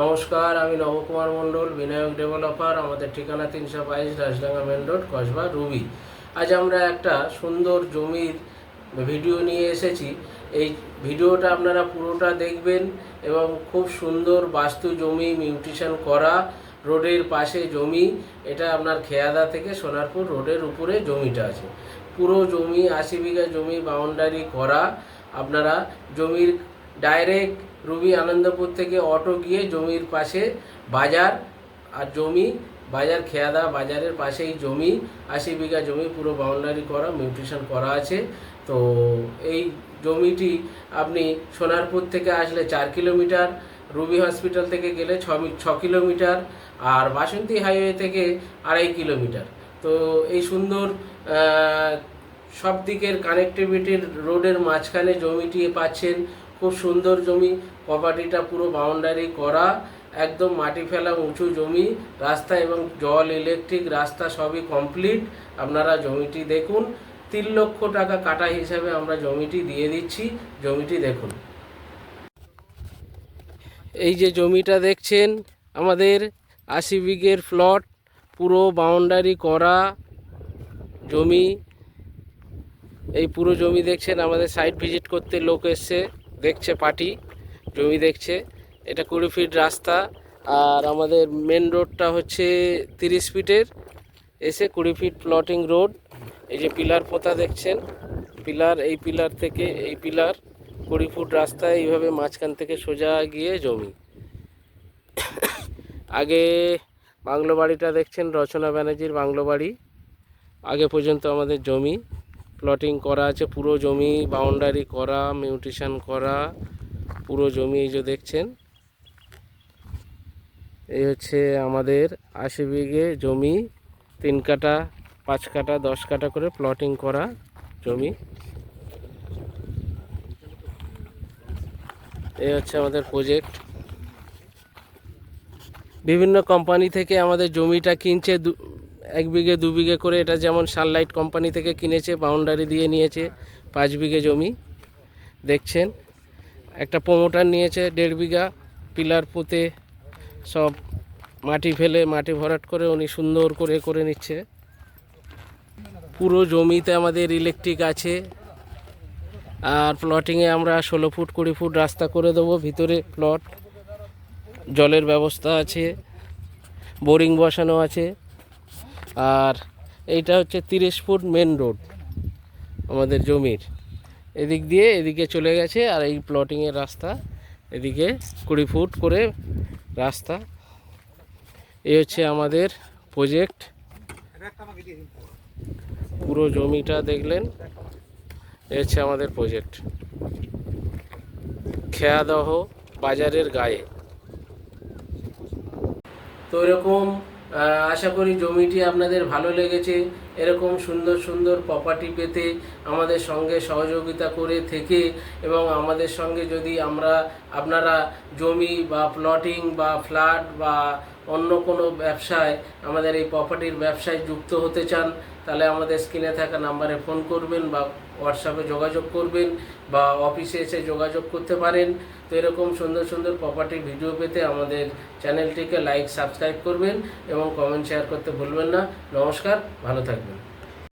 নমস্কার, আমি নবকুমার মণ্ডল, বিনায়ক ডেভেলপার আমাদের ঠিকানা তিনশো বাইশ Rajdanga main road Kasba, Ruby. আজ আমরা একটা সুন্দর জমির ভিডিও নিয়ে এসেছি। এই ভিডিওটা আপনারা পুরোটা দেখবেন এবং খুব সুন্দর বাস্তু জমি মিউটিশন করা রোডের পাশে জমি। এটা আপনার খেয়াদা থেকে সোনারপুর রোডের উপরে জমিটা আছে। পুরো জমি, আশি বিঘা জমি বাউন্ডারি করা। আপনারা জমির ডাইরেক্ট রুবি আনন্দপুর থেকে অটো গিয়ে জমির পাশে বাজার, আর জমি, বাজার খেয়াদা বাজারের পাশেই জমি, আশি বিঘা জমি পুরো বাউন্ডারি করা মিউট্রিশন করা আছে। তো এই জমিটি আপনি সোনারপুর থেকে আসলে চার কিলোমিটার, রুবি হসপিটাল থেকে গেলে ছ ছ কিলোমিটার, আর বাসন্তী হাইওয়ে থেকে আড়াই কিলোমিটার। তো এই সুন্দর সব দিকের কানেক্টিভিটির রোডের মাঝখানে জমিটি পাচ্ছেন খুব সুন্দর জমি প্রপার্টিটা পুরো বাউন্ডারি করা, একদম মাটি ফেলা উঁচু জমি, রাস্তা এবং জল ইলেকট্রিক রাস্তা সবই কমপ্লিট আপনারা জমিটি দেখুন, তিন লক্ষ টাকা কাটা হিসাবে আমরা জমিটি দিয়ে দিচ্ছি, জমিটি দেখুন। এই যে জমিটা দেখছেন, আমাদের আশি বিঘের প্লট পুরো বাউন্ডারি করা জমি। এই পুরো জমি দেখছেন, আমাদের সাইট ভিজিট করতে লোক এসছে। দেখছে পার্টি জমি দেখছে। এটা কুড়ি ফিট রাস্তা আর আমাদের মেন রোডটা হচ্ছে তিরিশ ফিটের। এসে কুড়ি ফিট প্লটিং রোড এই যে পিলার পোতা দেখছেন, পিলার এই পিলার থেকে এই পিলার কুড়ি ফুট রাস্তায় এইভাবে মাঝখান থেকে সোজা গিয়ে জমি। আগে বাংলো বাড়িটা দেখছেন, রচনা ব্যানার্জির বাংলো বাড়ি। আগে পর্যন্ত আমাদের জমি। প্লটিং করা আছে, পুরো জমি বাউন্ডারি করা মিউটিশন করা, পুরো জমি এই যে দেখছেন। এই হচ্ছে আমাদের আশি বিঘে জমি, তিন কাটা, পাঁচ কাটা, দশ কাটা করে প্লটিং করা জমি। এই হচ্ছে আমাদের প্রজেক্ট বিভিন্ন কোম্পানি থেকে আমাদের জমিটা কিনছে এক বিঘে, দু বিঘে করে এটা যেমন সানলাইট কোম্পানি থেকে কিনেছে বাউন্ডারি দিয়ে নিয়েছে, পাঁচ বিঘে জমি। দেখছেন? একটা প্রোমোটার নিয়েছে দেড় বিঘা পিলার পুঁতে সব মাটি ফেলে, মাটি ভরাট করে উনি সুন্দর করে করে নিচ্ছে। পুরো জমিতে আমাদের ইলেকট্রিক আছে। আর প্লটিংয়ে আমরা ষোলো ফুট, কুড়ি ফুট রাস্তা করে দেবো, ভিতরে প্লট জলের ব্যবস্থা আছে বোরিং বসানো আছে। আর এইটা হচ্ছে তিরিশ ফুট মেন রোড আমাদের জমির। এদিক দিয়ে এদিকে চলে গেছে আর এই প্লটিংয়ের রাস্তা, এদিকে কুড়ি ফুট করে রাস্তা। এই হচ্ছে আমাদের প্রজেক্ট পুরো জমিটা দেখলেন, এ হচ্ছে আমাদের প্রজেক্ট খেয়াদহ বাজারের গায়ে। তো এরকম আশা করি জমিটি আপনাদের ভালো লেগেছে। এরকম সুন্দর সুন্দর প্রপার্টি পেতে আমাদের সঙ্গে সহযোগিতা করে থেকে এবং আমাদের সঙ্গে যদি আমরা, আপনারা জমি বা প্লটিং বা ফ্ল্যাট বা অন্য কোনো ব্যবসায়, আমাদের এই প্রপার্টির ব্যবসায় যুক্ত হতে চান, তাহলে আমাদের স্ক্রিনে থাকা নাম্বারে ফোন করবেন বা হোয়াটসঅ্যাপে যোগাযোগ করবেন বা অফিসে এসে যোগাযোগ করতে পারেন। তো এরকম সুন্দর সুন্দর প্রপার্টির ভিডিও পেতে আমাদের চ্যানেলটিকে লাইক সাবস্ক্রাইব করবেন এবং কমেন্ট শেয়ার করতে ভুলবেন না। নমস্কার, ভালো থাকবেন।